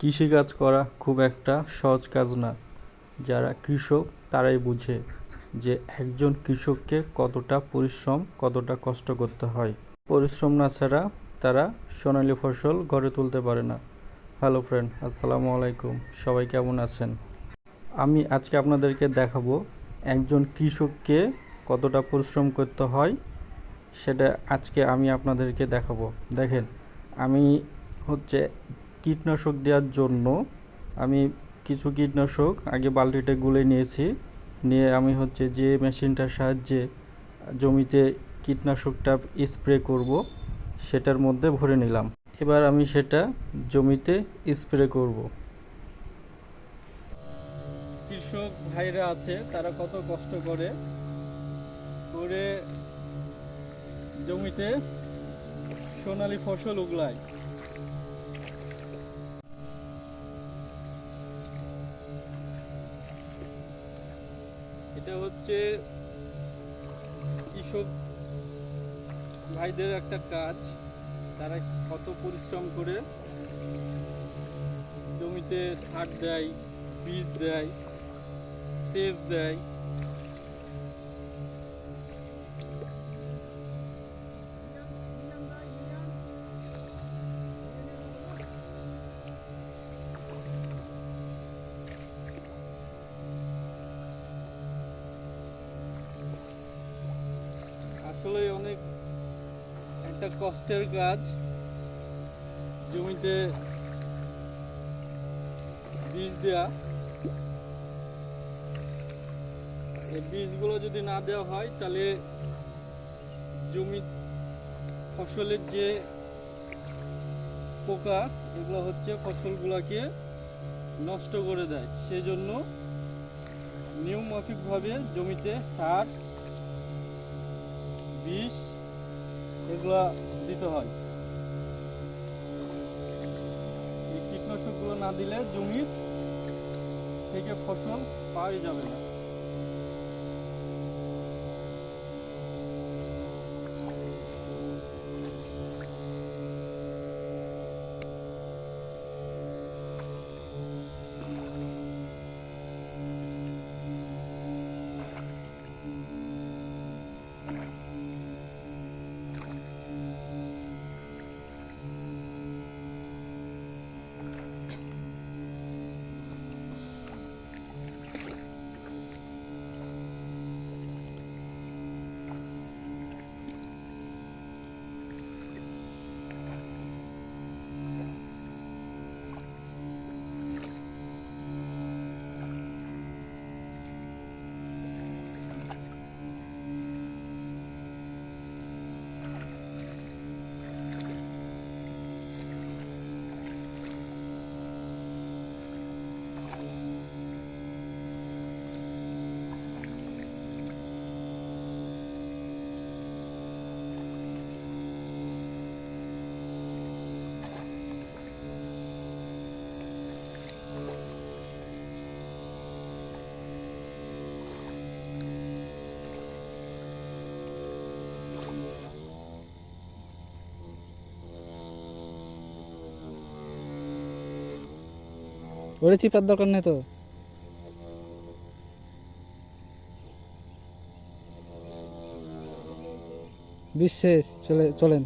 কৃষিকাজ করা খুব একটা সহজ কাজ না। যারা কৃষক, তারাই বুঝে যে একজন কৃষককে কতটা পরিশ্রম, কতটা কষ্ট করতে হয়। পরিশ্রম না ছাড়া তারা সোনালী ফসল গড়ে তুলতে পারে না। হ্যালো ফ্রেন্ড আসসালামু আলাইকুম। সবাই কেমন আছেন? আমি আজকে আপনাদেরকে দেখাবো একজন কৃষককে কতটা পরিশ্রম করতে হয়, সেটা আজকে আমি আপনাদেরকে দেখাবো। দেখেন, আমি হচ্ছে কীটনাশক দেওয়ার জন্য আমি কিছু কীটনাশক আগে বালতিতে গুলে নিয়েছি। নিয়ে আমি হচ্ছে যে মেশিনটার সাহায্যে জমিতে কীটনাশকটা স্প্রে করব, সেটার মধ্যে ভরে নিলাম। এবার আমি সেটা জমিতে স্প্রে করব। কৃষক ভাইরা আছে, তারা কত কষ্ট করে করে জমিতে সোনালী ফসল উগলায়। এটা হচ্ছে কৃষক ভাইদের একটা কাজ। তারা কত পরিশ্রম করে জমিতে সার দেয়, বীজ দেয়, সেচ দেয়। আসলে অনেক একটা কষ্টের কাজ। জমিতে বীজ দেয়া। এই বীজগুলো যদি না দেওয়া হয়, তাহলে জমি ফসলের যে পোকা, এগুলো হচ্ছে ফসলগুলোকে নষ্ট করে দেয়। সেই জন্য নিয়মমাফিকভাবে জমিতে সার বিষ এগুলো দিতে হয়। এই কীটনাশকগুলো না দিলে জমির থেকে ফসল পাওয়াই যাবে না। ওরে চিপার দরকার নেই তো। বিশ্বাস চলে চলেন।